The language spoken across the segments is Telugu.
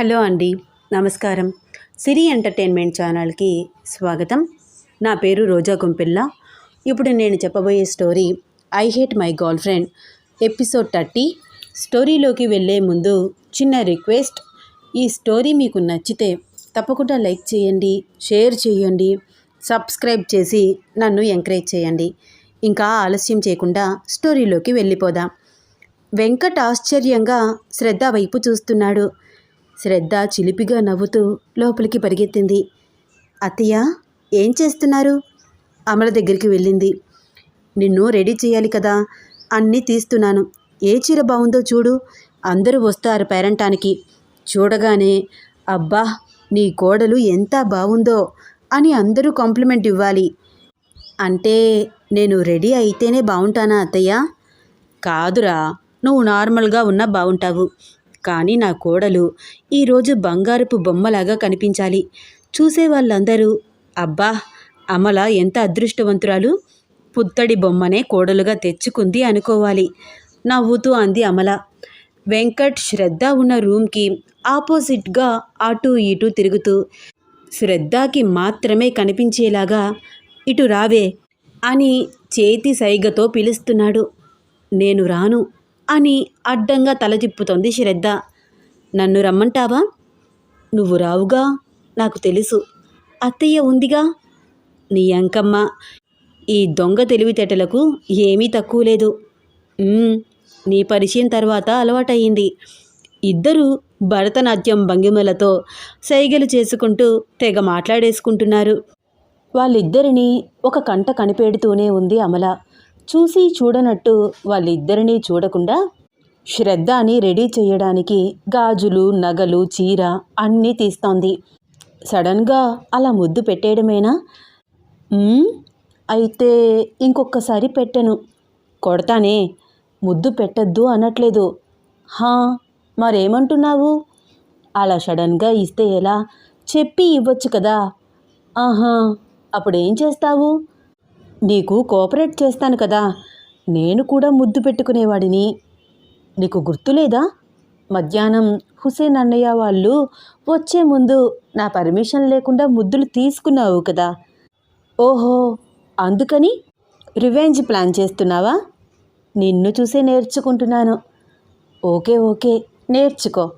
హలో అండి నమస్కారం. సిరి ఎంటర్టైన్మెంట్ ఛానల్కి స్వాగతం. నా పేరు రోజా గుంపిల్ల. ఇప్పుడు నేను చెప్పబోయే story I hate my girl friend episode thirty. స్టోరీలోకి వెళ్ళే ముందు చిన్న రిక్వెస్ట్ ఈ స్టోరీ మీకు నచ్చితే తప్పకుండా లైక్ చేయండి షేర్ చేయండి సబ్స్క్రైబ్ చేసి నన్ను ఎంకరేజ్ చేయండి. ఇంకా ఆలస్యం చేయకుండా స్టోరీలోకి వెళ్ళిపోదాం. వెంకట్ ఆశ్చర్యంగా శ్రద్ధ వైపు చూస్తున్నాడు. శ్రద్ధ చిలిపిగా నవ్వుతూ లోపలికి పరిగెత్తింది. అత్తయ్య ఏం చేస్తున్నారు? అమల దగ్గరికి వెళ్ళింది. నిన్ను రెడీ చేయాలి కదా అన్నీ తీస్తున్నాను. ఏ చీర బాగుందో చూడు. అందరూ వస్తారు పేరంటానికి. చూడగానే అబ్బా నీ కోడలు ఎంత బాగుందో అని అందరూ కాంప్లిమెంట్ ఇవ్వాలి. అంటే నేను రెడీ అయితేనే బాగుంటానా అత్తయ్య? కాదురా నువ్వు నార్మల్గా ఉన్నా బాగుంటావు కానీ నా కోడలు ఈరోజు బంగారపు బొమ్మలాగా కనిపించాలి. చూసే వాళ్ళందరూ అబ్బా అమల ఎంత అదృష్టవంతురాలు. పుత్తడి బొమ్మనే కోడలుగా తెచ్చుకుంది అనుకోవాలి. నవ్వుతూ అంది అమల. వెంకట్ శ్రద్ధ ఉన్న రూమ్కి ఆపోజిట్గా అటు ఇటు తిరుగుతూ శ్రద్ధకి మాత్రమే కనిపించేలాగా ఇటు రావే అని చేతి సైగతో పిలుస్తున్నాడు. నేను రాను. అని అడ్డంగా తల తిప్పుతోంది శ్రద్ధ. నన్ను రమ్మంటావా? నువ్వు రావుగా నాకు తెలుసు. అత్తయ్య ఉందిగా? నీ అంకమ్మ. ఈ దొంగ తెలివితేటలకు ఏమీ తక్కువ లేదు. నీ పరిచయం తర్వాత అలవాటయ్యింది. ఇద్దరు భరతనాట్యం భంగిమలతో సైగలు చేసుకుంటూ తెగ మాట్లాడేసుకుంటున్నారు. వాళ్ళిద్దరినీ ఒక కంట కనిపెడుతూనే ఉంది అమల. చూసి చూడనట్టు వాళ్ళిద్దరినీ చూడకుండా శ్రద్ధని రెడీ చేయడానికి గాజులు నగలు చీర అన్నీ తీస్తోంది. సడన్గా అలా ముద్దు పెట్టేయడమేనా? అయితే ఇంకొకసారి పెట్టను. కొడతానే. ముద్దు పెట్టద్దు అనట్లేదు. హా మరేమంటున్నావు? అలా సడన్గా ఇస్తే ఎలా? చెప్పి ఇవ్వచ్చు కదా. ఆహా అప్పుడేం చేస్తావు? నీకు కోఆపరేట్ చేస్తాను కదా. నేను కూడా ముద్దు పెట్టుకునేవాడిని. నీకు గుర్తులేదా? మధ్యాహ్నం హుసేన్ అన్నయ్య వాళ్ళు వచ్చే ముందు నా పర్మిషన్ లేకుండా ముద్దులు తీసుకున్నావు కదా. ఓహో అందుకని రివెంజ్ ప్లాన్ చేస్తున్నావా? నిన్ను చూసే నేర్చుకుంటున్నాను. ఓకే ఓకే నేర్చుకో.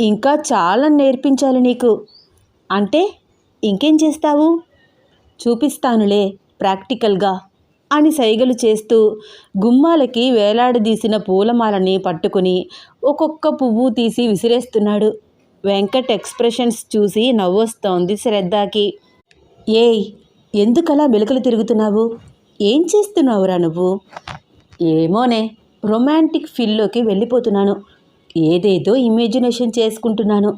ఇంకా చాలా నేర్పించాలి నీకు. అంటే ఇంకేం చేస్తావు? చూపిస్తానులే. ప్రాక్టికల్గా అని సైగలు చేస్తూ గుమ్మాలకి వేలాడదీసిన పూలమాలని పట్టుకుని ఒక్కొక్క పువ్వు తీసి విసిరేస్తున్నాడు. వెంకట్ ఎక్స్ప్రెషన్స్ చూసి నవ్వొస్తోంది శ్రద్ధకి. ఏయ్ ఎందుకలా మెలకలు తిరుగుతున్నావు? ఏం చేస్తున్నావురా నువ్వు? ఏమోనే రొమాంటిక్ ఫీల్లోకి వెళ్ళిపోతున్నాను. ఏదేదో ఇమేజినేషన్ చేసుకుంటున్నాను.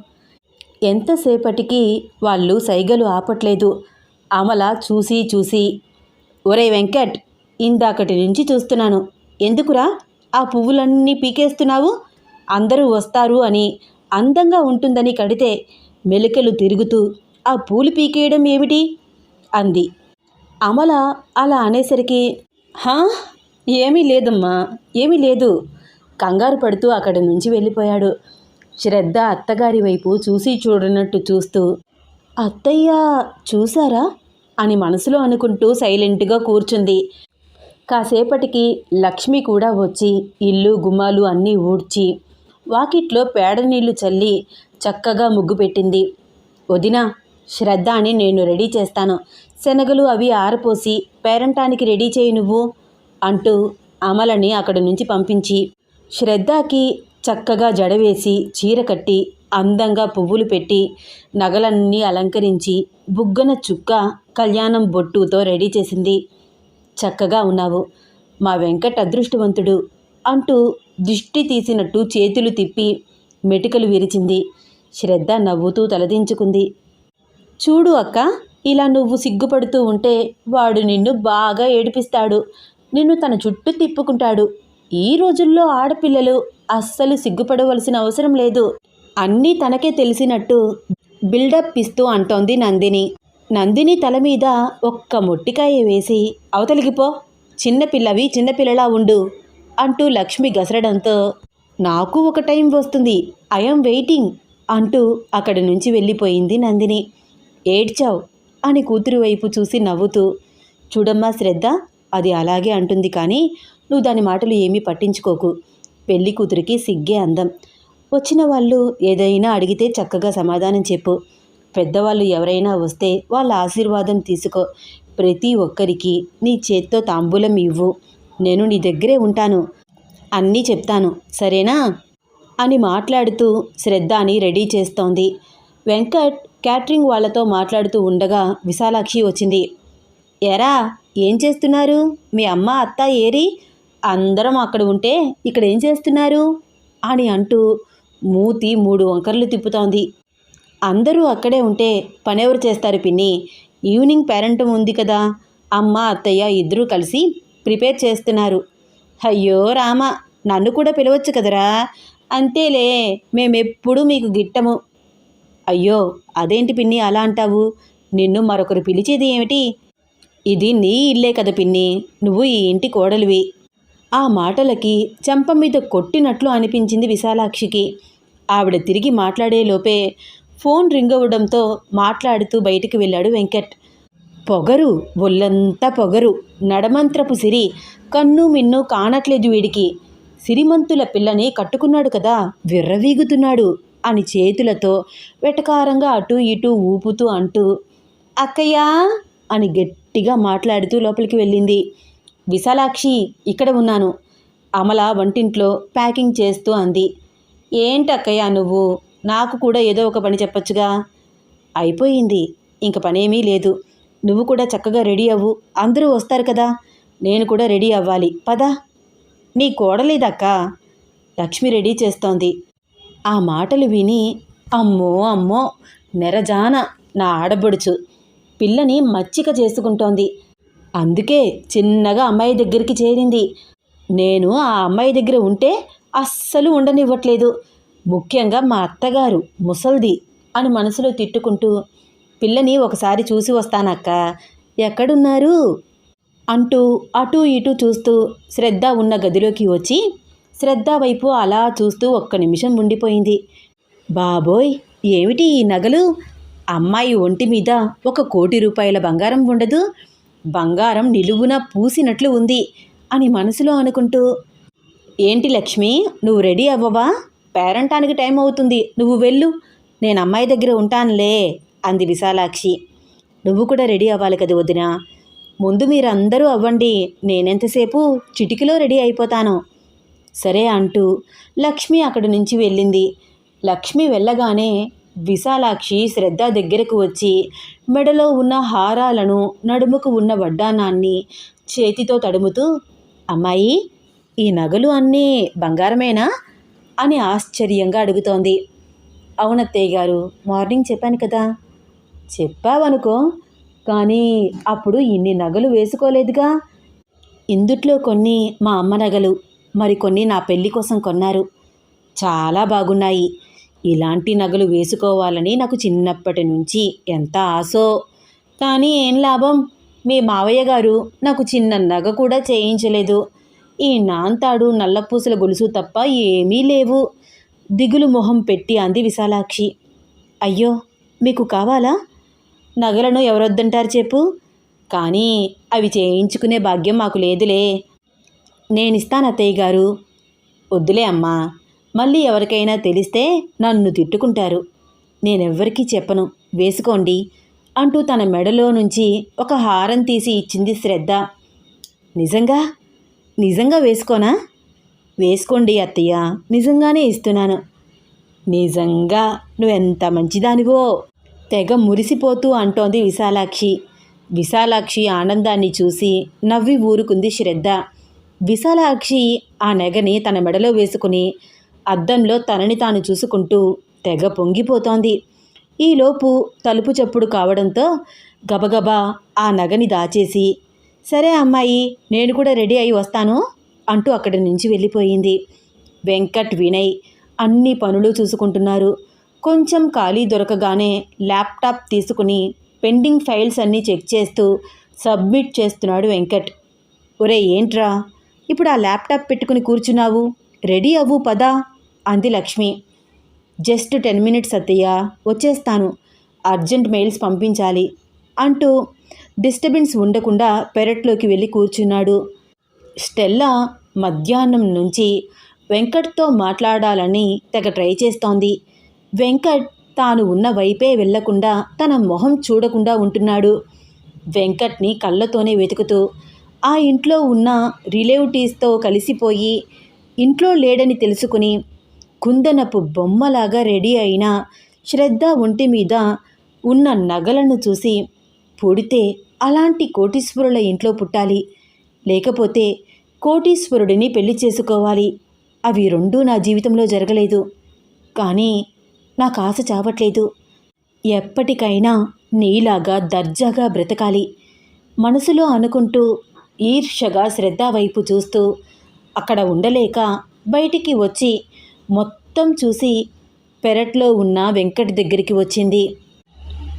ఎంతసేపటికి వాళ్ళు సైగలు ఆపట్లేదు. అమల చూసి చూసి ఒరే వెంకట్ ఇందాకటి నుంచి చూస్తున్నాను. ఎందుకురా? ఆ పువ్వులన్నీ పీకేస్తున్నావు? అందరూ వస్తారు అని అందంగా ఉంటుందని కడితే మెలికలు తిరుగుతూ ఆ పూలు పీకేయడం ఏమిటి? అంది. అమల అలా అనేసరికి హా? ఏమీ లేదమ్మా ఏమీ లేదు. కంగారు పడుతూ అక్కడి నుంచి వెళ్ళిపోయాడు. శ్రద్ధ అత్తగారి వైపు చూసి చూడనట్టు చూస్తూ అత్తయ్య చూసారా? అని మనసులో అనుకుంటూ సైలెంట్గా కూర్చుంది. కాసేపటికి లక్ష్మి కూడా వచ్చి ఇల్లు గుమ్మాలు అన్నీ ఊడ్చి వాకిట్లో పేడ నీళ్ళు చల్లి చక్కగా ముగ్గు పెట్టింది. వదినా శ్రద్ధ అని నేను రెడీ చేస్తాను. శనగలు అవి ఆరపోసి పేరంటానికి రెడీ చేయి నువ్వు అంటూ అమలని అక్కడి నుంచి పంపించి శ్రద్ధకి చక్కగా జడవేసి చీర కట్టి అందంగా పువ్వులు పెట్టి నగలన్నీ అలంకరించి బుగ్గన చుక్క కళ్యాణం బొట్టుతో రెడీ చేసింది. చక్కగా ఉన్నావు. మా వెంకట్ అదృష్టవంతుడు అంటూ దిష్టి తీసినట్టు చేతులు తిప్పి మెటుకలు విరిచింది. శ్రద్ధ నవ్వుతూ తలదించుకుంది. చూడు అక్క ఇలా నువ్వు సిగ్గుపడుతూ ఉంటే వాడు నిన్ను బాగా ఏడిపిస్తాడు. నిన్ను తన చుట్టూ తిప్పుకుంటాడు. ఈ రోజుల్లో ఆడపిల్లలు అస్సలు సిగ్గుపడవలసిన అవసరం లేదు. అన్నీ తనకే తెలిసినట్టు బిల్డప్ ఇస్తూ అంటోంది నందిని. నందిని తల మీద ఒక్క మొట్టికాయ వేసి అవతలిగిపో చిన్నపిల్లవి చిన్నపిల్లలా ఉండు అంటూ లక్ష్మి గసరడంతో నాకు ఒక టైం వస్తుంది ఐఎమ్ వెయిటింగ్ అంటూ అక్కడి నుంచి వెళ్ళిపోయింది నందిని. ఏడ్చావు? అని కూతురు వైపు చూసి నవ్వుతూ చూడమ్మా శ్రద్ధ అది అలాగే అంటుంది కానీ నువ్వు దాని మాటలు ఏమీ పట్టించుకోకు. పెళ్ళి కూతురికి సిగ్గే అందం. వచ్చిన వాళ్ళు ఏదైనా అడిగితే చక్కగా సమాధానం చెప్పు. పెద్దవాళ్ళు ఎవరైనా వస్తే వాళ్ళ ఆశీర్వాదం తీసుకో. ప్రతి ఒక్కరికి నీ చేత్తో తాంబూలం ఇవ్వు. నేను నీ దగ్గరే ఉంటాను. అన్నీ చెప్తాను. సరేనా? అని మాట్లాడుతూ శ్రద్ధని రెడీ చేస్తోంది. వెంకట్ క్యాటరింగ్ వాళ్ళతో మాట్లాడుతూ ఉండగా విశాలాక్షి వచ్చింది. ఎరా ఏం చేస్తున్నారు? మీ అమ్మ అత్త ఏరి? అందరం అక్కడ ఉంటే ఇక్కడ ఏం చేస్తున్నారు? అని అంటూ మూతి మూడు వంకర్లు తిప్పుతోంది. అందరూ అక్కడే ఉంటే పనెవరు చేస్తారు పిన్ని? ఈవినింగ్ పేరెంట్ ఉంది కదా. అమ్మ అత్తయ్య ఇద్దరూ కలిసి ప్రిపేర్ చేస్తున్నారు. అయ్యో రామ నన్ను కూడా పిలవచ్చు కదరా? అంతేలే మేమెప్పుడు మీకు గిట్టము. అయ్యో అదేంటి పిన్ని అలా అంటావు? నిన్ను మరొకరు పిలిచేది ఏమిటి? ఇది నీ ఇల్లే కదా పిన్ని నువ్వు ఈ ఇంటి కోడలివి. ఆ మాటలకి చెంప మీద కొట్టినట్లు అనిపించింది విశాలాక్షికి. ఆవిడ తిరిగి మాట్లాడే లోపే ఫోన్ రింగ్ అవ్వడంతో మాట్లాడుతూ బయటికి వెళ్ళాడు వెంకట్. పొగరు ఒళ్ళంతా పొగరు. నడమంత్రపు సిరి కన్ను మిన్ను కానట్లేదు వీడికి. సిరిమంతుల పిల్లని కట్టుకున్నాడు కదా విర్రవీగుతున్నాడు అని చేతులతో వెటకారంగా అటు ఇటు ఊపుతూ అంటూ అక్కయ్యా అని గట్టిగా మాట్లాడుతూ లోపలికి వెళ్ళింది. విశాలాక్షి ఇక్కడ ఉన్నాను. అమల వంటింట్లో ప్యాకింగ్ చేస్తూ అంది. ఏంటి నువ్వు? నాకు కూడా ఏదో ఒక పని చెప్పొచ్చుగా. అయిపోయింది. ఇంక పనేమీ లేదు. నువ్వు కూడా చక్కగా రెడీ అవ్వు. అందరూ వస్తారు కదా. నేను కూడా రెడీ అవ్వాలి. పదా. నీ కోడలేదక్క. లక్ష్మి రెడీ చేస్తోంది. ఆ మాటలు విని అమ్మో అమ్మో నెరజాన నా ఆడబడుచు. పిల్లని మచ్చిక చేసుకుంటోంది. అందుకే చిన్నగా అమ్మాయి దగ్గరికి చేరింది. నేను ఆ అమ్మాయి దగ్గర ఉంటే అస్సలు ఉండనివ్వట్లేదు. ముఖ్యంగా మా అత్తగారు ముసల్ది అని మనసులో తిట్టుకుంటూ పిల్లని ఒకసారి చూసి వస్తానక్క. ఎక్కడున్నారు? అంటూ అటూ ఇటూ చూస్తూ శ్రద్ధ ఉన్న గదిలోకి వచ్చి శ్రద్ధ వైపు అలా చూస్తూ ఒక్క నిమిషం ఉండిపోయింది. బాబోయ్! ఏమిటి ఈ నగలు? అమ్మాయి ఒంటి మీద ఒక కోటి రూపాయల బంగారం ఉండదు. బంగారం నిలువున పూసినట్లు ఉంది అని మనసులో అనుకుంటూ ఏంటి లక్ష్మి నువ్వు రెడీ అవ్వవా? పేరంటానికి టైం అవుతుంది. నువ్వు వెళ్ళు. నేను అమ్మాయి దగ్గర ఉంటానులే అంది విశాలాక్షి. నువ్వు కూడా రెడీ అవ్వాలి కదా వదినా. ముందు మీరందరూ అవ్వండి. నేనెంతసేపు చిటికలో రెడీ అయిపోతాను. సరే అంటూ లక్ష్మి అక్కడి నుంచి వెళ్ళింది. లక్ష్మి వెళ్ళగానే విశాలాక్షి శ్రద్ధ దగ్గరకు వచ్చి మెడలో ఉన్న హారాలను నడుముకు ఉన్న వడ్డానాన్ని చేతితో తడుముతూ అమ్మాయి ఈ నగలు అన్నీ బంగారమేనా? అని ఆశ్చర్యంగా అడుగుతోంది. అవునత్తయ్య గారు మార్నింగ్ చెప్పాను కదా. చెప్పావనుకో కానీ అప్పుడు ఇన్ని నగలు వేసుకోలేదుగా. ఇందుట్లో కొన్ని మా అమ్మ నగలు మరికొన్ని నా పెళ్ళి కోసం కొన్నారు. చాలా బాగున్నాయి. ఇలాంటి నగలు వేసుకోవాలని నాకు చిన్నప్పటి నుంచి ఎంత ఆశో. కానీ ఏం లాభం? మీ మావయ్య గారు నాకు చిన్న నగ కూడా చేయించలేదు. ఈ నాంతాడు నల్లపూసల గొలుసు తప్ప ఏమీ లేవు. దిగులు మొహం పెట్టి అంది విశాలాక్షి. అయ్యో మీకు కావాలా? నగలను ఎవరొద్దంటారు చెప్పు. కానీ అవి చేయించుకునే భాగ్యం మాకు లేదులే. నేనిస్తాను అత్తయ్య గారు. వద్దులే అమ్మా. మళ్ళీ ఎవరికైనా తెలిస్తే నన్ను తిట్టుకుంటారు. నేనెవ్వరికీ చెప్పను. వేసుకోండి అంటూ తన మెడలో నుంచి ఒక హారం తీసి ఇచ్చింది శ్రద్ధ. నిజంగా? నిజంగా వేసుకోనా? వేసుకోండి అత్తయ్య. నిజంగానే ఇస్తున్నాను. నిజంగా నువ్వెంత మంచిదానివో. తెగ మురిసిపోతూ అంటోంది విశాలాక్షి. విశాలాక్షి ఆనందాన్ని చూసి నవ్వి ఊరుకుంది శ్రద్ధ. విశాలాక్షి ఆ నెగని తన మెడలో వేసుకుని అద్దంలో తనని తాను చూసుకుంటూ తెగ పొంగిపోతోంది. ఈలోపు తలుపు చప్పుడు కావడంతో గబగబా ఆ నగని దాచేసి సరే అమ్మాయి నేను కూడా రెడీ అయి వస్తాను అంటూ అక్కడి నుంచి వెళ్ళిపోయింది. వెంకట్ వినయ్ అన్ని పనులు చూసుకుంటున్నారు. కొంచెం ఖాళీ దొరకగానే ల్యాప్టాప్ తీసుకుని పెండింగ్ ఫైల్స్ అన్నీ చెక్ చేస్తూ సబ్మిట్ చేస్తున్నాడు వెంకట్. ఒరే ఏంట్రా? ఇప్పుడు ఆ ల్యాప్టాప్ పెట్టుకుని కూర్చున్నావు? రెడీ అవ్వు పదా అంది లక్ష్మి. జస్ట్ టెన్ మినిట్స్ అత్తయ్య వచ్చేస్తాను. అర్జెంట్ మెయిల్స్ పంపించాలి అంటూ డిస్టర్బెన్స్ ఉండకుండా పెరట్లోకి వెళ్ళి కూర్చున్నాడు. స్టెల్లా మధ్యాహ్నం నుంచి వెంకట్తో మాట్లాడాలని తెగ ట్రై చేస్తోంది. వెంకట్ తాను ఉన్న వైపే వెళ్ళకుండా తన మొహం చూడకుండా ఉంటున్నాడు. వెంకట్ని కళ్ళతోనే వెతుకుతూ ఆ ఇంట్లో ఉన్న రిలేటివ్స్తో కలిసిపోయి ఇంట్లో లేడని తెలుసుకుని కుందనపు బొమ్మలాగా రెడీ అయిన శ్రద్ధ ఒంటి మీద ఉన్న నగలను చూసి పుడితే అలాంటి కోటీశ్వరుల ఇంట్లో పుట్టాలి. లేకపోతే కోటీశ్వరుడిని పెళ్ళి చేసుకోవాలి. అవి రెండూ నా జీవితంలో జరగలేదు. కానీ నాకు ఆశ చావట్లేదు. ఎప్పటికైనా నీలాగా దర్జాగా బ్రతకాలి. మనసులో అనుకుంటూ ఈర్ష్యగా శ్రద్ధ వైపు చూస్తూ అక్కడ ఉండలేక బయటికి వచ్చి మొత్తం చూసి పెరట్లో ఉన్న వెంకట్ దగ్గరికి వచ్చింది.